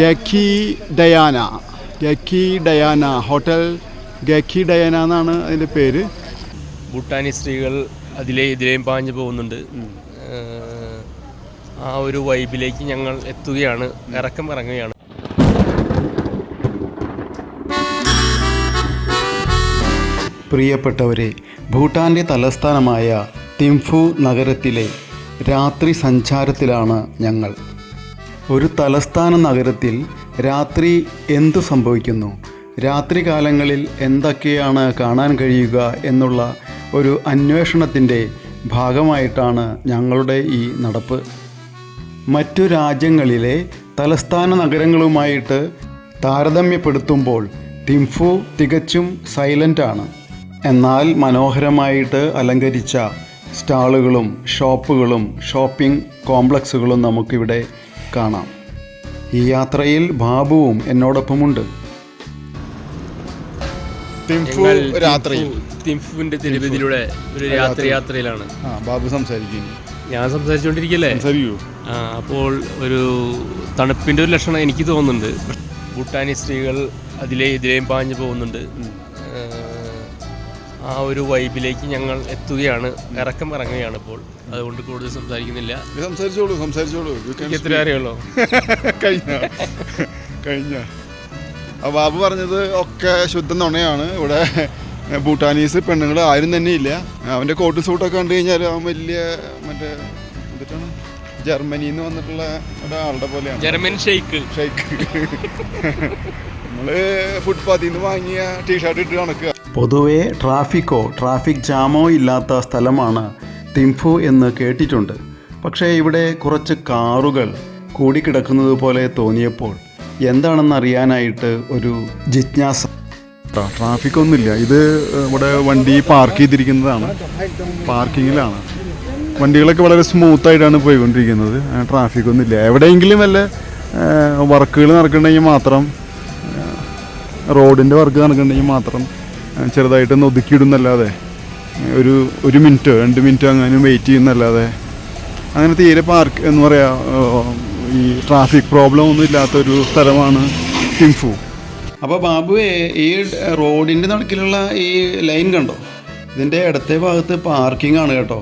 ഗക്കി Diana. ഗക്കി Diana. Hotel ഗക്കി Diana എന്നാണ് അതിന്റെ പേര്. ഭൂട്ടാനി സ്ത്രീകൾ അതിലെ ഇതിലെയും പാഞ്ഞു പോകുന്നുണ്ട്. ആ ഒരു വൈബിലേക്ക് ഞങ്ങൾ എത്തുകയാണ്. ഇറക്കം ഇറങ്ങുകയാണ്. പ്രിയപ്പെട്ടവരെ ഭൂട്ടാന്റെ തലസ്ഥാനമായ തിംഫു നഗരത്തിലെ രാത്രി സഞ്ചാരത്തിലാണ് ഞങ്ങൾ. ഒരു തലസ്ഥാന നഗരത്തിൽ രാത്രി എന്തു സംഭവിക്കുന്നു? രാത്രികാലങ്ങളിൽ എന്തൊക്കെയാണ് കാണാൻ കഴിയുക എന്നുള്ള ഒരു അന്വേഷണത്തിന്റെ ഭാഗമായിട്ടാണ് ഞങ്ങളുടെ ഈ നടപ്പ്. മറ്റു രാജ്യങ്ങളിലെ തലസ്ഥാന നഗരങ്ങളുമായിട്ട് താരതമ്യപ്പെടുത്തുമ്പോൾ തിംഫു തികച്ചും സൈലന്റ് ആണ് എന്നാൽ മനോഹരമായിട്ട് അലങ്കരിച്ച സ്റ്റാളുകളും ഷോപ്പുകളും ഷോപ്പിംഗ് കോംപ്ലക്സുകളും നമുക്കിവിടെ കാണാം. ഈ യാത്രയിൽ ബാബുവും എന്നോടൊപ്പമുണ്ട്. തിംഫു രാത്രിയിൽ. തിംഫുവിന്റെ ഒരു രാത്രി. യാത്രയിലാണ് ആ ബാബു സംസാരിക്കുന്നു. ഞാൻ സംസാരിച്ചുകൊണ്ടിരിക്കല്ലേ സംസാരിക്കൂ. ആ, അപ്പോൾ ഒരു തണുപ്പിന്റെ ഒരു ലക്ഷണം എനിക്ക് തോന്നുന്നുണ്ട്. ഭൂട്ടാനി സ്ത്രീകൾ അതിലെ ഇതിലെയും പാഞ്ഞു പോകുന്നുണ്ട്. ആ ഒരു വൈബിലേക്ക് ഞങ്ങൾ എത്തുകയാണ്. ഇറക്കം ഇറങ്ങുകയാണ് ഇപ്പോൾ. അതുകൊണ്ട് കൂടുതൽ സംസാരിക്കുന്നില്ല. സംസാരിച്ചോളൂ സംസാരിച്ചോളൂ. എത്ര അറിയുള്ളൂ. കഴിഞ്ഞ? കഴിഞ്ഞ? ആ ബാബു പറഞ്ഞത് ഒക്കെ ശുദ്ധ നുണയാണ്. ഇവിടെ ഭൂട്ടാനീസ് പെണ്ണുങ്ങൾ ആരും തന്നെ ഇല്ല. അവന്റെ കോട്ട് സൂട്ടൊക്കെ കണ്ടു കഴിഞ്ഞാൽ അവൻ വലിയ മറ്റേ എന്തിട്ടാണ്? ജർമ്മനിയിൽ നിന്ന് വന്നിട്ടുള്ള ഒരാളുടെ പോലെയാണ്. German shake. ഷെയ്ക്ക്. നമ്മൾ ഫുട്പാത്തിൽ നിന്ന് വാങ്ങിയ ടീഷർട്ട് ഇട്ട് കണക്കുക പൊതുവെ ട്രാഫിക്കോ ട്രാഫിക് ജാമോ ഇല്ലാത്ത സ്ഥലമാണ് തിംഫു എന്ന് കേട്ടിട്ടുണ്ട്. പക്ഷേ ഇവിടെ കുറച്ച് കാറുകൾ കൂടിക്കിടക്കുന്നത് പോലെ തോന്നിയപ്പോൾ എന്താണെന്ന് അറിയാനായിട്ട് ഒരു ജിജ്ഞാസ ട്രാഫിക് ഒന്നുമില്ല ഇത് ഇവിടെ വണ്ടി പാർക്ക് ചെയ്തിരിക്കുന്നതാണ്. പാർക്കിങ്ങിലാണ്. വണ്ടികളൊക്കെ വളരെ സ്മൂത്തായിട്ടാണ് പോയിക്കൊണ്ടിരിക്കുന്നത്. ട്രാഫിക് ഒന്നുമില്ല എവിടെയെങ്കിലും വല്ല വർക്കുകൾ നടക്കണമെങ്കിൽ മാത്രം റോഡിന്റെ വർക്ക് നടക്കണമെങ്കിൽ മാത്രം ചെറുതായിട്ടൊന്ന് ഒതുക്കിയിടുന്നല്ലാതെ ഒരു ഒരു മിനിറ്റോ രണ്ട് മിനിറ്റോ അങ്ങനെ വെയിറ്റ് ചെയ്യുന്നല്ലാതെ അങ്ങനെ തീരെ പാർക്ക് എന്ന് പറയാ ഈ ട്രാഫിക് പ്രോബ്ലം ഒന്നും ഇല്ലാത്തൊരു സ്ഥലമാണ് തിംഫു അപ്പോൾ ബാബുവേ ഈ റോഡിന്റെ നടുക്കിലുള്ള ഈ ലൈൻ കണ്ടോ? ഇതിന്റെ ഇടത്തെ ഭാഗത്ത് പാർക്കിംഗ് ആണ് കേട്ടോ.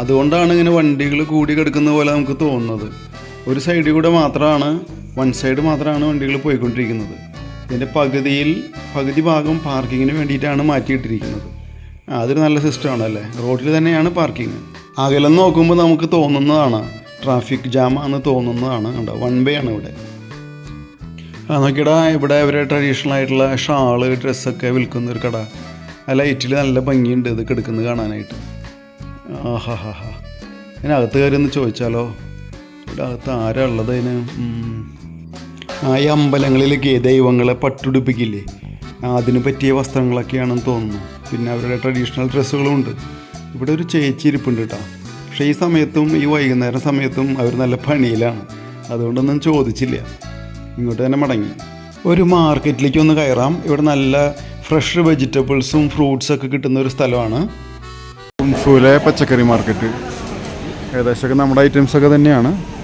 അതുകൊണ്ടാണ് ഇങ്ങനെ വണ്ടികൾ കൂടി കിടക്കുന്ന പോലെ നമുക്ക് തോന്നുന്നത്. ഒരു സൈഡിൽ കൂടെ മാത്രമാണ് വൺ സൈഡ് മാത്രമാണ് വണ്ടികൾ പോയിക്കൊണ്ടിരിക്കുന്നത്. ഇതിന്റെ പകുതിയിൽ പകുതി ഭാഗം പാർക്കിങ്ങിന് വേണ്ടിയിട്ടാണ് മാറ്റിയിട്ടിരിക്കുന്നത്. അതൊരു നല്ല സിസ്റ്റമാണ് അല്ലേ? റോഡിൽ തന്നെയാണ് പാർക്കിങ്. അകലം നോക്കുമ്പോൾ നമുക്ക് തോന്നുന്നതാണ്. ട്രാഫിക് ജാം ആണെന്ന് തോന്നുന്നതാണ്. കണ്ടോ? വൺ വേ ആണ് ഇവിടെ. നോക്കിയടാ ഇവിടെ ഇവരെ ട്രഡീഷണൽ ആയിട്ടുള്ള ഷാൾ ഡ്രസ്സൊക്കെ വിൽക്കുന്ന ഒരു കട. ആ ലൈറ്റിൽ നല്ല ഭംഗിയുണ്ട് ഇത് കിടക്കുന്നത് കാണാനായിട്ട്. ആഹാ ഹാ ഹാ അതിനകത്ത് കയറി ഒന്ന് ചോദിച്ചാലോ? ഇവിടെ അകത്ത് ആരാ ഉള്ളത് അതിന്? ഈ അമ്പലങ്ങളിലൊക്കെ ദൈവങ്ങളെ പട്ടുടുപ്പിക്കില്ലേ? അതിന് പറ്റിയ വസ്ത്രങ്ങളൊക്കെയാണെന്ന് തോന്നുന്നു. പിന്നെ അവരുടെ ട്രഡീഷണൽ ഡ്രസ്സുകളുമുണ്ട് ഇവിടെ ഒരു ചേച്ചി ഇരിപ്പുണ്ട് കേട്ടോ. പക്ഷേ ഈ സമയത്തും ഈ വൈകുന്നേര സമയത്തും അവർ നല്ല പണിയിലാണ്. അതുകൊണ്ടൊന്നും ചോദിച്ചില്ല. ഇങ്ങോട്ട് തന്നെ മടങ്ങി. ഒരു മാർക്കറ്റിലേക്ക് ഒന്ന് കയറാം. ഇവിടെ നല്ല ഫ്രഷ് വെജിറ്റബിൾസും ഫ്രൂട്ട്സ് ഒക്കെ കിട്ടുന്ന ഒരു സ്ഥലമാണ്. കുംഫുവിലെ പച്ചക്കറി മാർക്കറ്റ് ഏകദേശമൊക്കെ നമ്മുടെ ഐറ്റംസ് ഒക്കെ തന്നെയാണ്.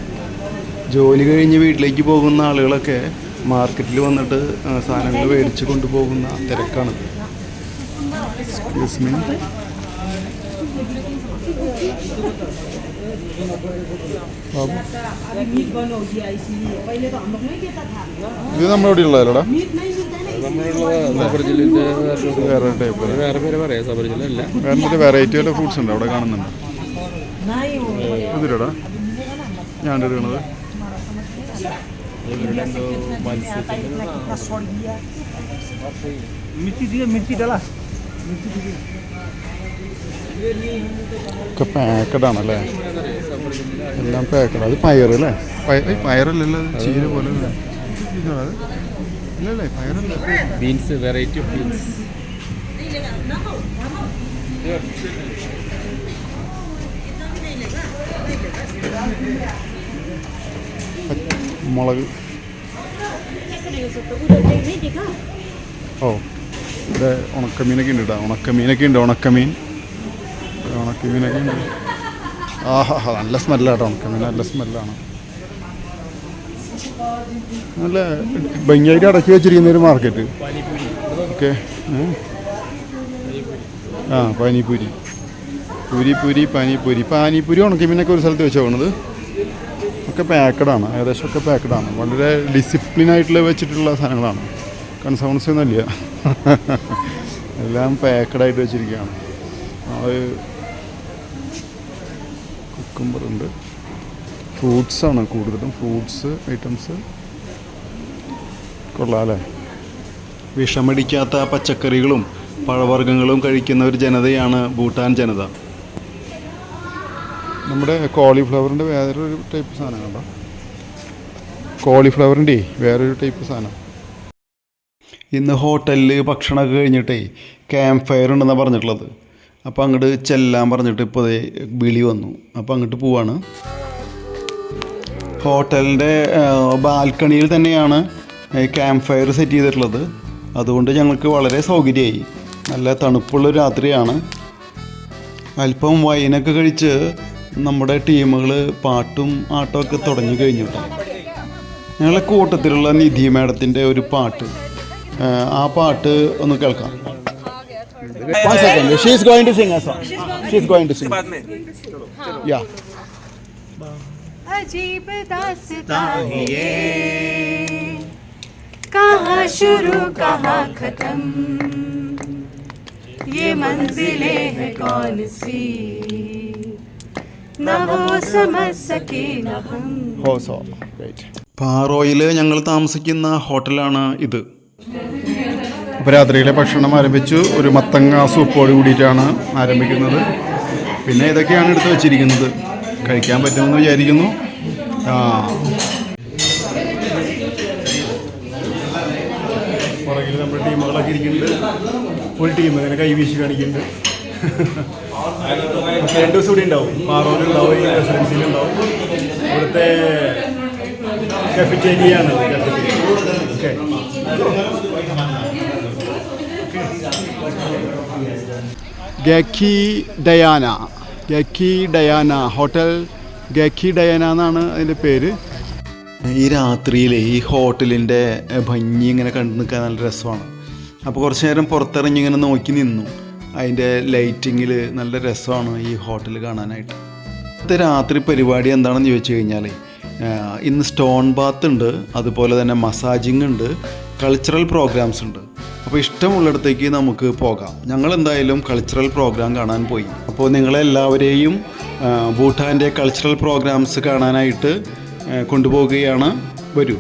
ജോലി കഴിഞ്ഞ് വീട്ടിലേക്ക് പോകുന്ന ആളുകളൊക്കെ മാർക്കറ്റിൽ വന്നിട്ട് ആ, സാധനങ്ങൾ മേടിച്ച് കൊണ്ടുപോകുന്ന തിരക്കാണ്. എക്സ്ക്യൂസ് മീ ഇത് നമ്മുടെ ഇവിടെ ഉള്ളതല്ലടാ വേറെ ടൈപ്പ് വേറെ പേര് പറയാം സബർജില്ല അല്ല വേറെ വെറൈറ്റി ഫ്രൂട്ട്സ് ഉണ്ട് അവിടെ കാണുന്നുണ്ട്? ഇതിലടാ. ഞാൻ എടുക്കണത് ഒക്കെ പാക്കഡ് ആണല്ലേ എല്ലാം പാക്കഡ് അത് പയർ അല്ലേ? പയറല്ലല്ലോ അത് ചീര പോലെ? ഇല്ലല്ലേ പയറല്ല. ബീൻസ് വെറൈറ്റി ഓഫ് ബീൻസ് മുളക്. ഓ ഇവിടെ ഉണക്കമീനൊക്കെ ഉണ്ട് കേട്ടോ ഉണക്കമീനൊക്കെ ഉണ്ട് ഉണക്കമീൻ. ഉണക്കമീനൊക്കെ ഉണ്ട്. ആഹാ നല്ല സ്മെല്ലാട്ടോ ഉണക്കമീൻ. നല്ല സ്മെല്ലാണ് നല്ല ഭംഗിയായിട്ട് അടക്കി വെച്ചിരിക്കുന്ന ഒരു മാർക്കറ്റ് ഓക്കെ ആ പാനിപ്പൂരി പൂരി പൂരി പാനിപ്പൂരി പാനിപ്പൂരി ഉണക്കമീനൊക്കെ ഒരു സ്ഥലത്ത് വെച്ചാൽ ഒക്കെ പാക്കഡാണ് ഏകദേശം ഒക്കെ പാക്കഡാണ് വളരെ ഡിസിപ്ലിൻ ആയിട്ടുള്ള വെച്ചിട്ടുള്ള സാധനങ്ങളാണ്. കൺസൗൺസ് ഒന്നുമില്ല എല്ലാം പാക്കഡായിട്ട് വെച്ചിരിക്കുകയാണ്. അത് കുക്കുംബർ ഉണ്ട്. ഫ്രൂട്ട്സാണ് കൂടുതലും. ഫ്രൂട്ട്സ് ഐറ്റംസ് കൊള്ളാം അല്ലേ? വിഷമടിക്കാത്ത പച്ചക്കറികളും പഴവർഗങ്ങളും കഴിക്കുന്ന ഒരു ജനതയാണ് ഭൂട്ടാൻ ജനത. നമ്മുടെ കോളിഫ്ലവറിന്റെ വേറൊരു ടൈപ്പ് സാധനം കണ്ടോ? കോളിഫ്ലവറിന്റെ വേറൊരു ടൈപ്പ് സാധനം. ഇന്ന് ഹോട്ടലിൽ ഭക്ഷണമൊക്കെ കഴിഞ്ഞിട്ടേ ക്യാമ്പ് ഫയർ ഉണ്ടെന്നാണ് പറഞ്ഞിട്ടുള്ളത്. അപ്പോൾ അങ്ങോട്ട് ചെല്ലാൻ പറഞ്ഞിട്ട് ഇപ്പോൾ വിളി വന്നു. അപ്പോൾ അങ്ങോട്ട് പോവാണ്. ഹോട്ടലിന്റെ ബാൽക്കണിയിൽ തന്നെയാണ് ക്യാമ്പ് ഫയർ സെറ്റ് ചെയ്തിട്ടുള്ളത്. അതുകൊണ്ട് ഞങ്ങൾക്ക് വളരെ സൗകര്യമായി. നല്ല തണുപ്പുള്ള രാത്രിയാണ്. അല്പം വൈനൊക്കെ കഴിച്ച് നമ്മുടെ ടീമുകൾ പാട്ടും ആട്ടമൊക്കെ തുടങ്ങി കഴിഞ്ഞു കേട്ടോ ഞങ്ങളെ കൂട്ടത്തിലുള്ള നിധി മാഡത്തിൻ്റെ ഒരു പാട്ട് ആ, ആ പാട്ട് ഒന്ന് കേൾക്കാം One second. She is going to sing a song. She is going to sing. Yeah. अजीब दास्तां है ये कहाँ शुरू कहाँ खत्म ये मंजिलें हैं कौन सी ഹോസോ ഞങ്ങൾ താമസിക്കുന്ന ഹോട്ടലാണ് ഇത്. അപ്പോൾ രാത്രിയിലെ ഭക്ഷണം ആരംഭിച്ചു. ഒരു മത്തങ്ങ സൂപ്പോട് കൂടിയിട്ടാണ് ആരംഭിക്കുന്നത്. പിന്നെ ഇതൊക്കെയാണ് എടുത്ത് വെച്ചിരിക്കുന്നത്. കഴിക്കാൻ പറ്റുമെന്ന് വിചാരിക്കുന്നു. ആ. പുറകിൽ നമ്മുടെ ടീമുകളൊക്കെ ഇരിക്കുന്നുണ്ട്. ഒരു ടീം ഇങ്ങനെ കൈവീശി കാണിക്കുന്നുണ്ട്. രണ്ട് ദിവസം കൂടി ഉണ്ടാവും. പാറോലുണ്ടാവും ഈ റെസിഡൻസിയിലുണ്ടാവും ഇവിടുത്തെ കഫറ്റേരിയാണ് ഓക്കെ ഗക്കി ഡയാന ഗക്കി ഡയാന ഹോട്ടൽ ഗക്കി ഡയാന എന്നാണ് അതിന്റെ പേര്. ഈ രാത്രിയിൽ ഈ ഹോട്ടലിന്റെ ഭംഗി ഇങ്ങനെ കണ്ടു നിൽക്കാൻ നല്ല രസമാണ്. അപ്പോൾ കുറച്ച് നേരം പുറത്തിറങ്ങി ഇങ്ങനെ നോക്കി നിന്നു. അതിന്റെ ലൈറ്റിങ്ങിൽ നല്ല രസമാണ് ഈ ഹോട്ടൽ കാണാനായിട്ട്. ഇന്നത്തെ രാത്രി പരിപാടി എന്താണെന്ന് ചോദിച്ചു കഴിഞ്ഞാൽ ഇന്ന് സ്റ്റോൺ ബാത്ത് ഉണ്ട് അതുപോലെ തന്നെ മസാജിങ് ഉണ്ട് കൾച്ചറൽ പ്രോഗ്രാംസ് ഉണ്ട്. അപ്പോൾ ഇഷ്ടമുള്ളിടത്തേക്ക് നമുക്ക് പോകാം. ഞങ്ങൾ എന്തായാലും കൾച്ചറൽ പ്രോഗ്രാം കാണാൻ പോയി. അപ്പോൾ നിങ്ങളെല്ലാവരെയും ഭൂട്ടാന്റെ കൾച്ചറൽ പ്രോഗ്രാംസ് കാണാനായിട്ട് കൊണ്ടുപോകുകയാണ് വരൂ.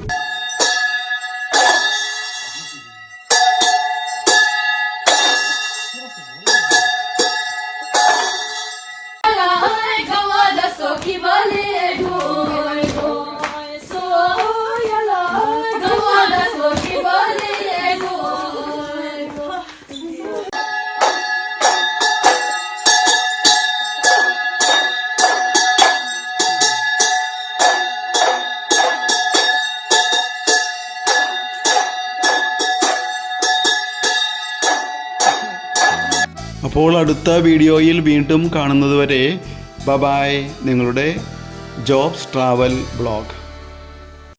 അപ്പോൾ അടുത്ത വീഡിയോയിൽ വീണ്ടും കാണുന്നതുവരെ ബബായ് നിങ്ങളുടെ ജോബ്സ് ട്രാവൽ ബ്ലോഗ്.